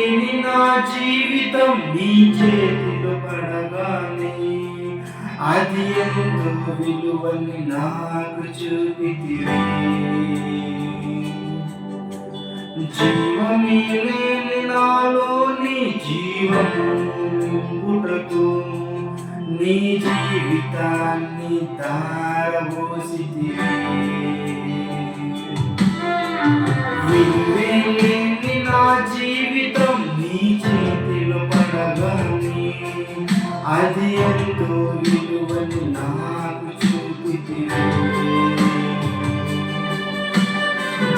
లేని నా జీవితం నీ చేతిలో పడగానే అది ఎంతో విలువని నాకు చూపితివే. జీవమే లేని నాలో నీ జీవము అది ఎంతో విలువని నాకు చూపితివే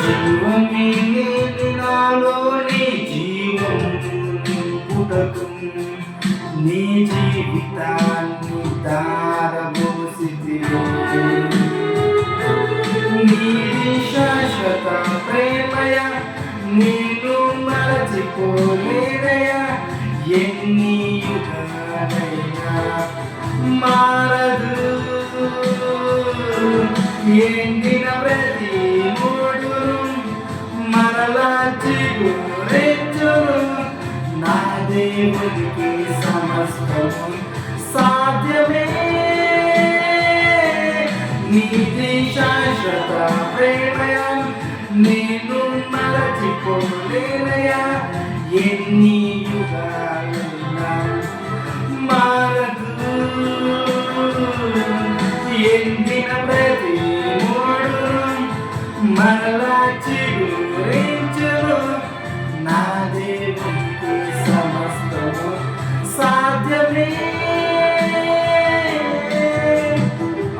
జీవమే నాలోని జీవం నింపుటకు నీ జీవితాన్ని దారబోసితివే నీది శాశ్వత ప్రేమయ నేను మరచిపోలేదయ ఎన్ని మారదు. ఎండిన ప్రతి మూడు మరలా చిగురెచ్చును నా దేవుడికి సమస్తం సాధ్యమే. నీతి శాశ్వత ప్రేమయ నేను మరచిపోలేనయా? ఎన్ని యుగాలైనా మా ఎండిన ప్రతి మూడు మరలా చిగురించును. నా దేవునికి సమస్తము సాధ్యమే.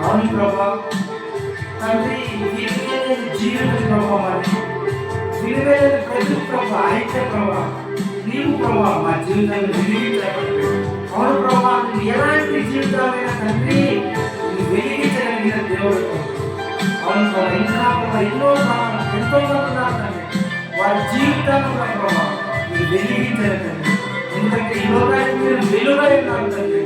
అవును ప్రభా. తండ్రి విలువైన ప్రభా మరి. విలువైన ప్రజలు ప్రభా ప్రభా. నీవు ప్రభా మా జీవితాన్ని వెలిగించబట్టి అవును ప్రభా ఎలాంటి జీవితాలైన తండ్రి వెలిగించగలిగిన దేవుడు. అవును ప్రభావ ఇంకా ప్రభా ఎన్నో ఎంతో మంది ఉన్నారు తండ్రి. వారి జీవితాన్ని ప్రభావ మీరు నువ్వు తండ్రి. ఎందుకంటే ఈ లోకానికి మీరు వెలుగై ఉన్నారు తండ్రి.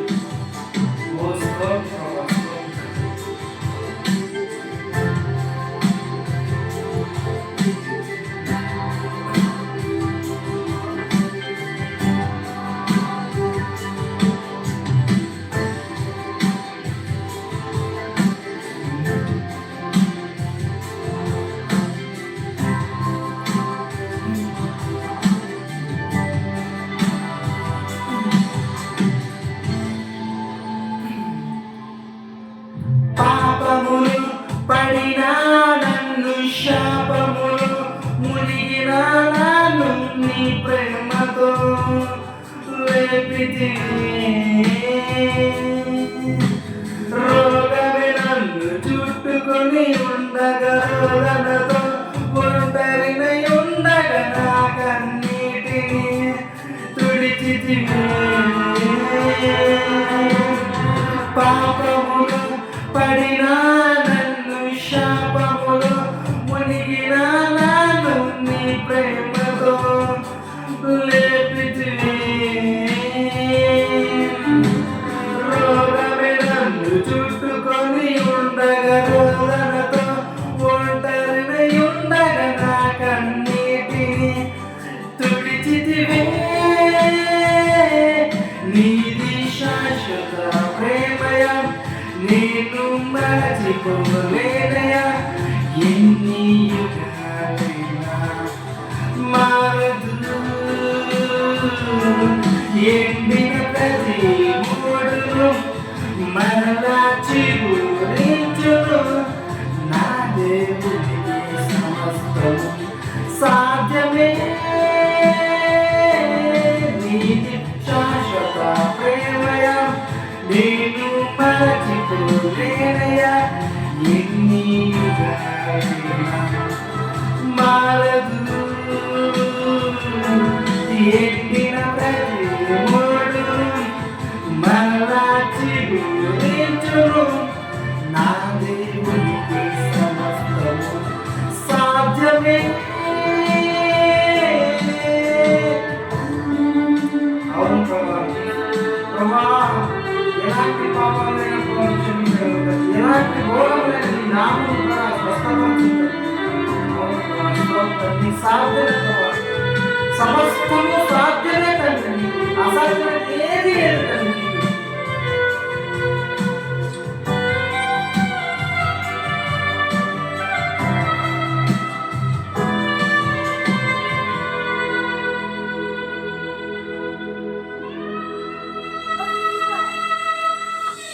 రోగమే నన్ను చుట్టుకొని ఉండగా మరచిపోలేదయా ఎన్ని యుగాలైనా మారదు. ఎండిన ప్రతి మూడును మరలా చిగురించును మరచిపోలేనయా ఎన్ని యుగాలైనా మారదు. ఎండిన సమస్తము సాధ్యమే తండ్రి అసాధ్యమే ఏది లేదు తండ్రి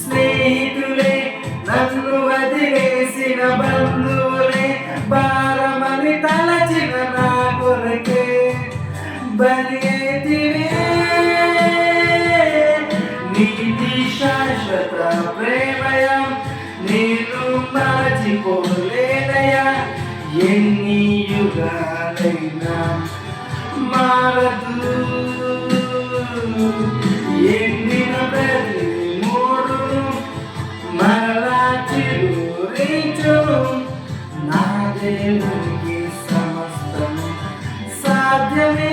స్నేహితులే నన్ను వదిలేసిన బంధువులే భారమని తలచిన నా కొరకే బలి నీతి శాశ్వత ప్రేమయం నేను మరచిపోలేదయా? ఎన్ని యుగాలైనా మారదు. దేవునికి సమస్తం సాధ్యమే.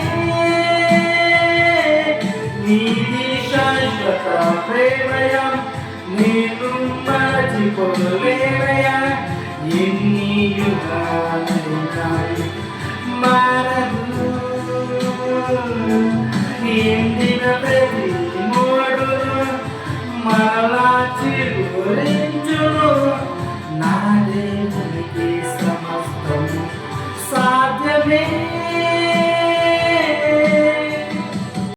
నీది శాశ్వత ప్రేమయం నేను మరచిపోలేనయా ఎన్ని యుగాలైనా మారదు. ఎండిన ప్రతి